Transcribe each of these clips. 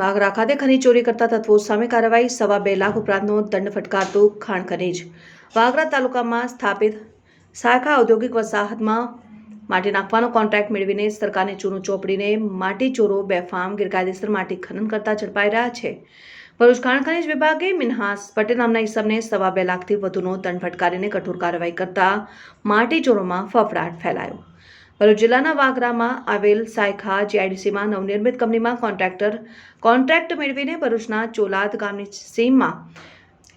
વાગરા ખાતે ખનીજ ચોરી કરતા તત્વો સામે કાર્યવાહી, સવા બે લાખ ઉપરાંતનો દંડ ફટકારતું ખાણ ખનીજ. વાગરા તાલુકામાં સ્થાપિત સાખા ઔદ્યોગિક વસાહતમાં માટી નાખવાનો કોન્ટ્રાક્ટ મેળવીને સરકારને ચૂનું ચોપડીને માટી ચોરો બેફામ ગેરકાયદેસર માટી ખનન કરતા ઝડપાઈ રહ્યા છે. ભરૂચ ખાણ ખનીજ વિભાગે મિનહાસ પટેલ નામના ઇસમને સવા બે લાખથી વધુનો દંડ ફટકારીને કઠોર કાર્યવાહી કરતા માટી ચોરોમાં ફફડાટ ફેલાયો. ભરૂચ જિલ્લાના વાગરામાં આવેલ સાયખા જીઆઈડીસીમાં નવનિર્મિત કંપનીમાં કોન્ટ્રાક્ટર કોન્ટ્રાક્ટ મેળવીને ભરૂચના ચોલાદ ગામની સીમમાં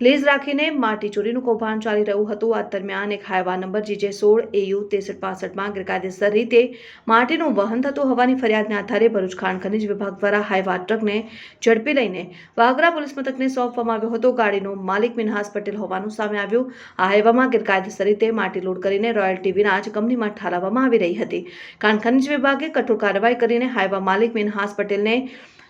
લીઝ રાખીને માટી ચોરીનું કૌભાંડ ચાલી રહ્યું હતું. આ દરમિયાન એક હાઈવા નંબર જીજે સોળ એયુ ત્રેસઠ પાસઠમાં ગેરકાયદેસર રીતે માટીનું વહન થતું હોવાની ફરિયાદને આધારે ભરૂચ ખાણ ખનીજ વિભાગ દ્વારા હાઈવા ટ્રકને ઝડપી લઈને વાગરા પોલીસ મથકને સોંપવામાં આવ્યો હતો. ગાડીનો માલિક મિનહાસ પટેલ હોવાનું સામે આવ્યું. આ હાઈવામાં ગેરકાયદેસર રીતે માટી લોડ કરીને રોયલ્ટી ટીવીના જ કંપનીમાં ઠાલવવામાં આવી રહી હતી. ખાણ ખનીજ વિભાગે કઠોર કાર્યવાહી કરીને હાઈવા માલિક મિનહાસ પટેલને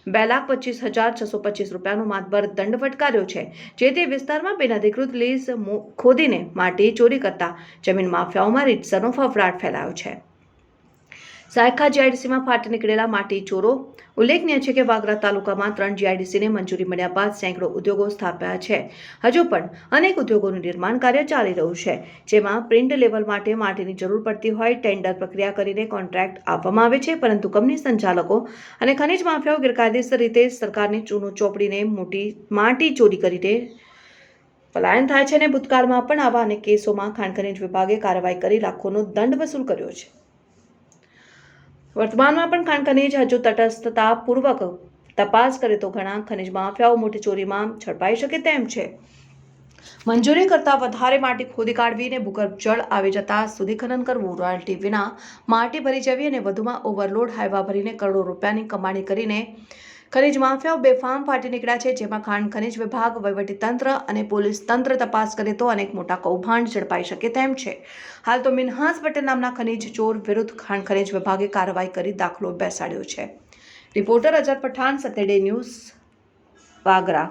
બે લાખ પચીસ હજાર છસો પચીસ રૂપિયાનો માતબર દંડ ફટકાર્યો છે, જે તે વિસ્તારમાં બિનઅધિકૃત લીઝ ખોદીને માટી ચોરી કરતા જમીન માફિયાઓમાં રીતસરનો ફફડાટ ફેલાયો છે. સાયખા જીઆઈડીસીમાં ફાટી નીકળેલા માટી ચોરો. ઉલ્લેખનીય છે કે વાગરા તાલુકામાં ત્રણ જીઆઈડીસીને મંજૂરી મળ્યા બાદ સેંકડો ઉદ્યોગો સ્થાપ્યા છે. હજુ પણ અનેક ઉદ્યોગોનું નિર્માણ કાર્ય ચાલી રહ્યું છે, જેમાં પ્રિન્ટ લેવલ માટે માટીની જરૂર પડતી હોય ટેન્ડર પ્રક્રિયા કરીને કોન્ટ્રાક્ટ આપવામાં આવે છે, પરંતુ કંપની સંચાલકો અને ખનીજ માફિયાઓ ગેરકાયદેસર રીતે સરકારની ચૂનો ચોપડીને મોટી માટી ચોરી કરીને પલાયન થાય છે અને ભૂતકાળમાં પણ આવા અનેક કેસોમાં ખાણ ખનિજ વિભાગે કાર્યવાહી કરી લાખોનો દંડ વસૂલ કર્યો છે. વર્તમાનમાં પણ ખાણ ખનીજ હજુ તટસ્થતાપૂર્વક તપાસ કરે તો ઘણા ખનીજ માફિયાઓ મોટી ચોરીમાં ઝડપાઈ શકે તેમ છે. મંજૂરી કરતાં વધારે માટી ખોદી કાઢવી અને ભૂગર્ભ જળ આવી જતા સુધી ખનન કરવું રોયલ્ટી વિના માટી ભરી જવી અને વધુમાં ઓવરલોડ હાઈવા ભરીને કરોડો રૂપિયાની કમાણી કરીને ખનીજ માફિયાઓ બેફામ ફાટી નીકળ્યા છે, જેમાં ખાણ ખનીજ વિભાગ તંત્ર અને પોલીસ તંત્ર તપાસ કરે તો અનેક મોટા કૌભાંડ ઝડપાઈ શકે તેમ છે. હાલ તો મિનહાસ પટેલ નામના ખનીજ ચોર વિરુદ્ધ ખાણ ખનીજ વિભાગે કાર્યવાહી કરી દાખલો બેસાડ્યો છે. રિપોર્ટર અજર પઠાણ સતેડે ન્યૂઝ, વાગરા.